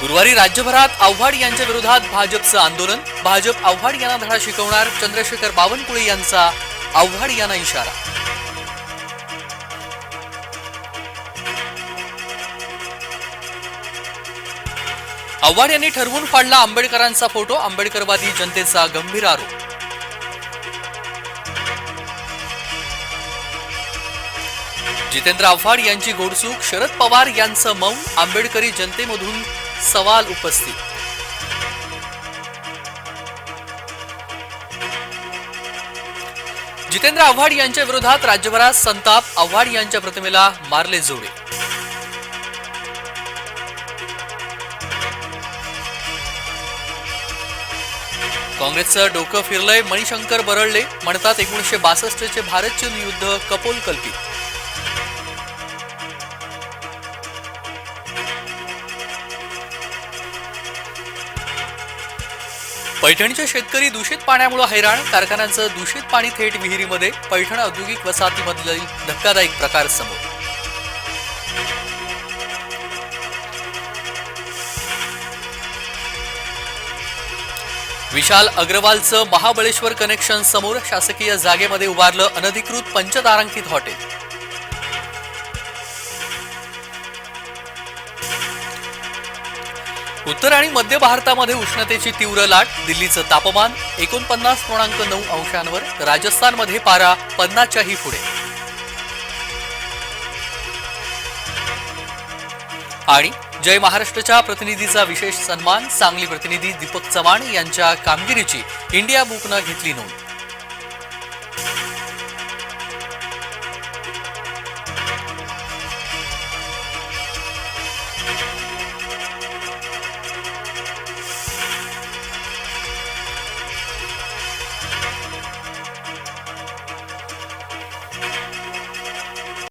गुरुवारी राज्यभरात आव्हाड यांच्या विरोधात भाजपचं आंदोलन. भाजप आव्हाड यांना धडा शिकवणार चंद्रशेखर बावनकुळे यांचा आव्हाड यांना इशारा. आव्हाड यांनी ठरवून फाडला आंबेडकरांचा फोटो. आंबेडकरवादी जनतेचा गंभीर आरोप. जितेंद्र आव्हाड यांची गोडसूक शरद पवार यांचं मौन आंबेडकरी जनतेमधून सवाल उपस्थित. जितेंद्र आव्हाड यांच्या विरोधात राज्यभरात संताप आव्हाड यांच्या प्रतिमेला मारले जोडे. काँग्रेसचं डोकं फिरलंय मणिशंकर बरळले म्हणतात एकोणीसशे बासष्टचे भारत चीन युद्ध कपोल कल्पित पैठणचे शेतकरी दूषित पाण्यामुळे हैराण कारखान्यांचं दूषित पाणी थेट विहिरीमध्ये पैठण औद्योगिक वसाहतीमधील धक्कादायक प्रकार समोर. विशाल अग्रवालचं महाबळेश्वर कनेक्शन समोर शासकीय जागेमध्ये उभारलं अनधिकृत पंचतारांकित हॉटेल. उत्तर आणि मध्य भारतामध्ये उष्णतेची तीव्र लाट दिल्लीचं तापमान एकोणपन्नास पूर्णांक नऊ अंशांवर राजस्थानमध्ये पारा पन्नासच्याही पुढे. आणि जय महाराष्ट्रच्या प्रतिनिधीचा विशेष सन्मान सांगली प्रतिनिधी दीपक चव्हाण यांच्या कामगिरीची इंडिया बुकनं घेतली नोंद.